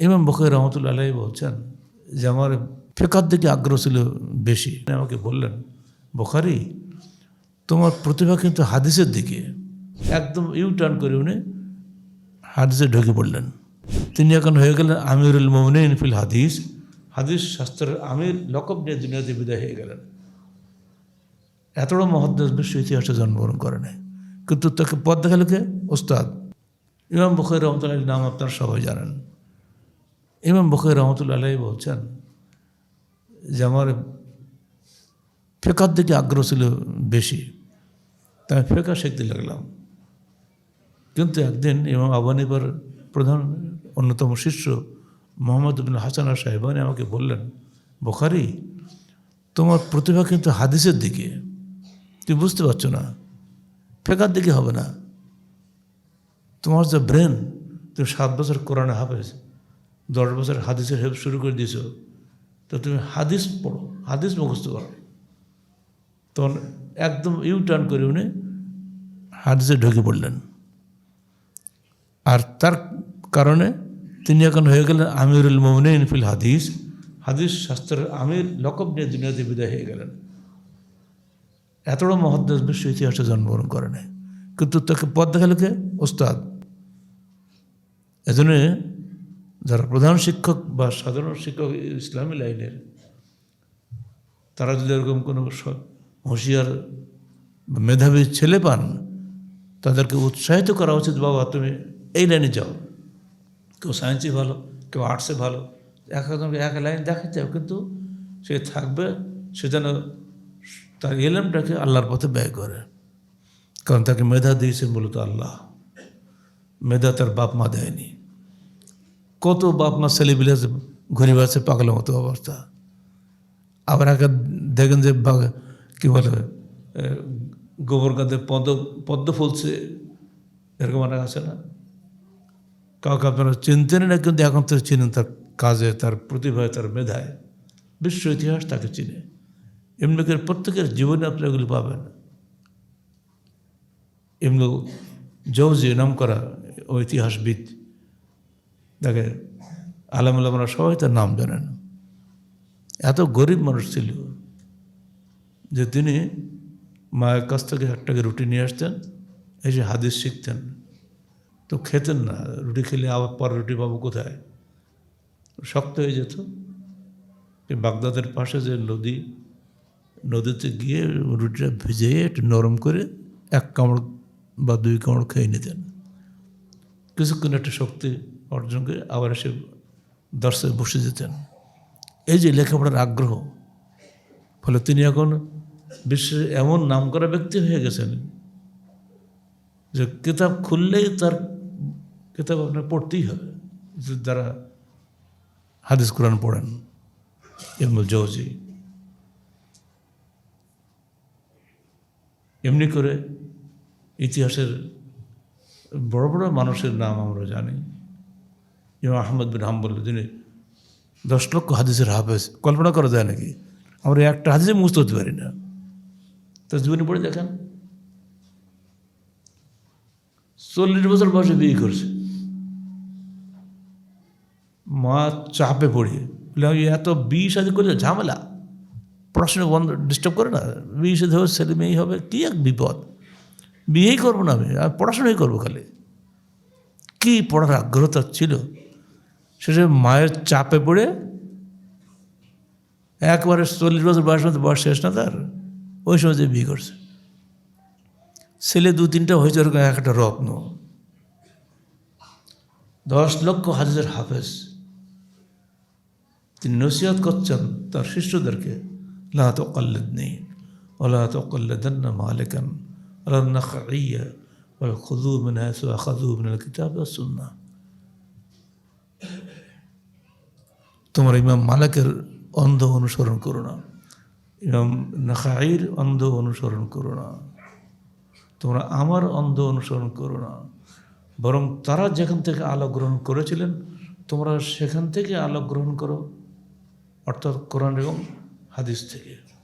ইমাম বখর রহমতুল্লা আলাই বলছেন যে আমার ফেকার দিকে আগ্রহ ছিল বেশি। আমাকে বললেন, বখারি, তোমার প্রতিভা কিন্তু হাদিসের দিকে। একদম ইউ টার্ন করে উনি হাদিসে ঢুকে পড়লেন। তিনি এখন হয়ে গেলেন আমিরুল মোমিন ফিল হাদিস। হাদিস শাস্ত্রের আমির লকব নিয়ে দুনিয়াতে বিদায় হয়ে গেলেন। এতটা মহাদ্দেশ বিশ্ব ইতিহাসে জন্মগ্রহণ করে নাই। কিন্তু তাকে পথ দেখালে কে? ওস্তাদ ইমাম বখর রহমতুল্লাহ নাম আপনারা সবাই জানেন। ইমাম বখর রহমতুল্লাহ আলাই বলছেন যে আমার ফেকার দিকে আগ্রহ ছিল বেশি, তাই আমি ফেকা শিখতে লাগলাম। কিন্তু একদিন ইমাম আবানিবার প্রধান অন্যতম শিষ্য মোহাম্মদ বিন হাসান সাহেবানি আমাকে বললেন, বোখারি, তোমার প্রতিভা কিন্তু হাদিসের দিকে। তুই বুঝতে পারছ না, ফেকার দিকে হবে না। তোমার যে ব্রেন, তুমি সাত বছর কোরআনে হাফেজ দশ বছর হাদিসের হেল্প শুরু করে দিয়েছ, তো তুমি হাদিস পড়ো, হাদিস মুখস্থ করো। তখন একদম ইউ টার্ন করে উনি হাদিসে ঢুকে পড়লেন। আর তার কারণে তিনি এখন হয়ে গেলেন আমিরুল মোমিন ফিল হাদিস। হাদিস শাস্ত্রের আমির লকব নিয়ে দুনিয়াতে বিদায় হয়ে গেলেন। এতটা মহাদ্দেশ বিশ্ব ইতিহাসে জন্মগ্রহণ করে নাই। কিন্তু তাকে পথ দেখালে কে? ওস্তাদ। এজন্য যারা প্রধান শিক্ষক বা সাধারণ শিক্ষক ইসলামী লাইনের, তারা যদি এরকম কোনো হুঁশিয়ার মেধাবী ছেলে পান, তাদেরকে উৎসাহিত করা উচিত, বাবা, তুমি এই লাইনে যাও। কেউ সায়েন্সে ভালো, কেউ আর্টসে ভালো, এক একজনকে এক লাইন দেখাতে হবে কিন্তু সে থাকবে, সে যেন তার এলেমটাকে আল্লাহর পথে ব্যয় করে। কারণ তাকে মেধা দিয়েছে মূলত আল্লাহ। মেধা তার বাপ মা দেয়নি। কত বাপ মা ছেলেবিলে আছে ঘুরে বেড়াচ্ছে পাগলের মতো অবস্থা। আবার একে দেখেন যে কি বলে গোবর গাঁদে পদ্ম পদ্ম ফুলছে, এরকম অনেক আছে না? কাউকে আপনারা চিনতেন না, কিন্তু এখন তো চিনেন তার কাজে, তার প্রতিভায়, তার মেধায়। বিশ্ব ইতিহাস তাকে চিনে। এমনি করে প্রত্যেকের জীবনে আপনি এগুলি পাবেন। এমনি জৌজি নাম করা ও দেখে আলাম আলামরা সবাই তার নাম জানেন এত গরিব মানুষ ছিল যে তিনি মায়ের কাছ থেকে একটাকে রুটি নিয়ে আসতেন এসে হাদিস শিখতেন। তো খেতেন না, রুটি খেলে আবার পর রুটি পাবো কোথায়? শক্ত হয়ে যেত। বাগদাদের পাশে যে নদী, নদীতে গিয়ে রুটিটা ভিজিয়ে একটু নরম করে এক কামড় বা দুই কামড় খেয়ে নিতেন। কিছুক্ষণ একটা শক্তি অর্জন করে আবার এসে দর্শে বসে যেতেন। এই যে লেখাপড়ার আগ্রহ, ফলে তিনি এখন বিশ্বের এমন নামকরা ব্যক্তি হয়ে গেছেন যে কিতাব খুললেই তার কিতাব আপনার পড়তেই হবে যারা হাদিস কোরআন পড়েন। ইমুল জৌজি এমনি করে ইতিহাসের বড় বড় মানুষের নাম আমরা জানি। যেমন আহমদ বিন হাম্বল যিনি দশ লক্ষ হাদিসের হাফেজ, কল্পনা করা যায় নাকি? আমরা একটা হাদিসে মুস্ত হতে পারি না। তো জীবনে পড়ে দেখেন। চল্লিশ বছর বয়সে বিয়ে করছে। মা চাপে পড়িয়ে এত বিয়ে সাথে করলে ঝামেলা? পড়াশোনা বন্ধ ডিস্টার্ব করে না? বিয়ে সাথে হবে, ছেলে মেয়েই হবে, কী এক বিপদ? বিয়েই করব না আমি, আর পড়াশোনাই করব খালি। কী পড়ার আগ্রহ তার ছিল? শেষে মায়ের চাপে পড়ে, একবারে চল্লিশ বছর বয়স মতো বয়স শেষ না তার, ওই সময় যে বিয়ে করছে। ছেলে দু তিনটা হয়েছে ওরকম এক একটা রত্ন। দশ লক্ষ হাজার হাফেজ। তিনি নসিহত করছেন তার শিষ্যদেরকে, লা তকল্লিদ নেই ওলা তকল্লিদান্না মালিকান রান্না খাইয়া ওলা খুদু মিন আখাদু মিনাল কিতাব সুন্না তোমার ইমাম মালাকের অন্ধ অনুসরণ করো না। ইমাম নাখাইর অন্ধ অনুসরণ করো না। তোমরা আমার অন্ধ অনুসরণ করো না। বরং তারা যেখান থেকে আলো গ্রহণ করেছিলেন, তোমরা সেখান থেকে আলো গ্রহণ করো। অর্থাৎ কোরআন এবং হাদিস থেকে।